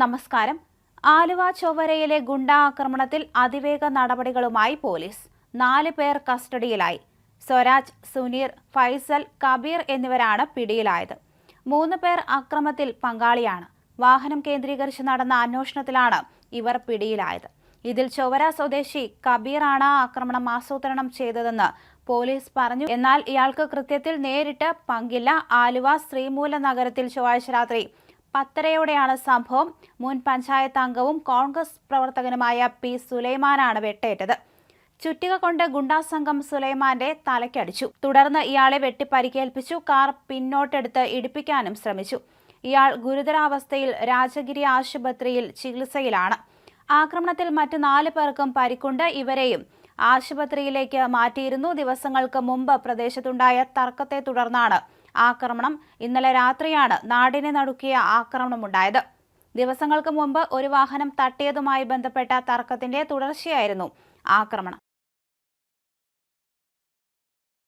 നമസ്കാരം. ആലുവ ചൊവ്വരയിലെ ഗുണ്ടാ ആക്രമണത്തിൽ അതിവേഗ നടപടികളുമായി പോലീസ് നാല് പേർ കസ്റ്റഡിയിലായി. സ്വരാജ് സുനീർ ഫൈസൽ കബീർ എന്നിവരാണ് പിടിയിലായത്. മൂന്ന് പേർ അക്രമത്തിൽ പങ്കാളിയാണ്. വാഹനം കേന്ദ്രീകരിച്ച് നടന്ന അന്വേഷണത്തിലാണ് ഇവർ പിടിയിലായത്. ഇതിൽ ചൊവ്വര സ്വദേശി കബീറാണ് ആക്രമണം ആസൂത്രണം ചെയ്തതെന്ന് പോലീസ് പറഞ്ഞു. എന്നാൽ ഇയാൾക്ക് കൃത്യത്തിൽ നേരിട്ട് പങ്കില്ല. ആലുവ ശ്രീമൂല നഗരത്തിൽ ചൊവ്വാഴ്ച രാത്രി പത്തരയോടെയാണ് സംഭവം. മുൻ പഞ്ചായത്ത് അംഗവും കോൺഗ്രസ് പ്രവർത്തകനുമായ പി സുലൈമാനാണ് വെട്ടേറ്റത്. ചുറ്റിക കൊണ്ട് ഗുണ്ടാസംഘം സുലൈമാന്റെ തലയ്ക്കടിച്ചു തുടർന്ന് ഇയാളെ വെട്ടിപ്പരിക്കേൽപ്പിച്ചു കാർ പിന്നോട്ടെടുത്ത് ഇടിപ്പിക്കാനും ശ്രമിച്ചു. ഇയാൾ ഗുരുതരാവസ്ഥയിൽ രാജഗിരി ആശുപത്രിയിൽ ചികിത്സയിലാണ്. ആക്രമണത്തിൽ മറ്റു നാല് പേർക്കും പരിക്കുണ്ട്. ഇവരെയും ആശുപത്രിയിലേക്ക് മാറ്റിയിരുന്നു. ദിവസങ്ങൾക്ക് മുമ്പ് പ്രദേശത്തുണ്ടായ തർക്കത്തെ തുടർന്നാണ് ആക്രമണം. ഇന്നലെ രാത്രിയാണ് നാടിനെ നടുക്കിയ ആക്രമണമുണ്ടായത്. ദിവസങ്ങൾക്ക് മുമ്പ് ഒരു വാഹനം തട്ടിയതുമായി ബന്ധപ്പെട്ട തർക്കത്തിന്റെ തുടർച്ചയായിരുന്നു ആക്രമണം.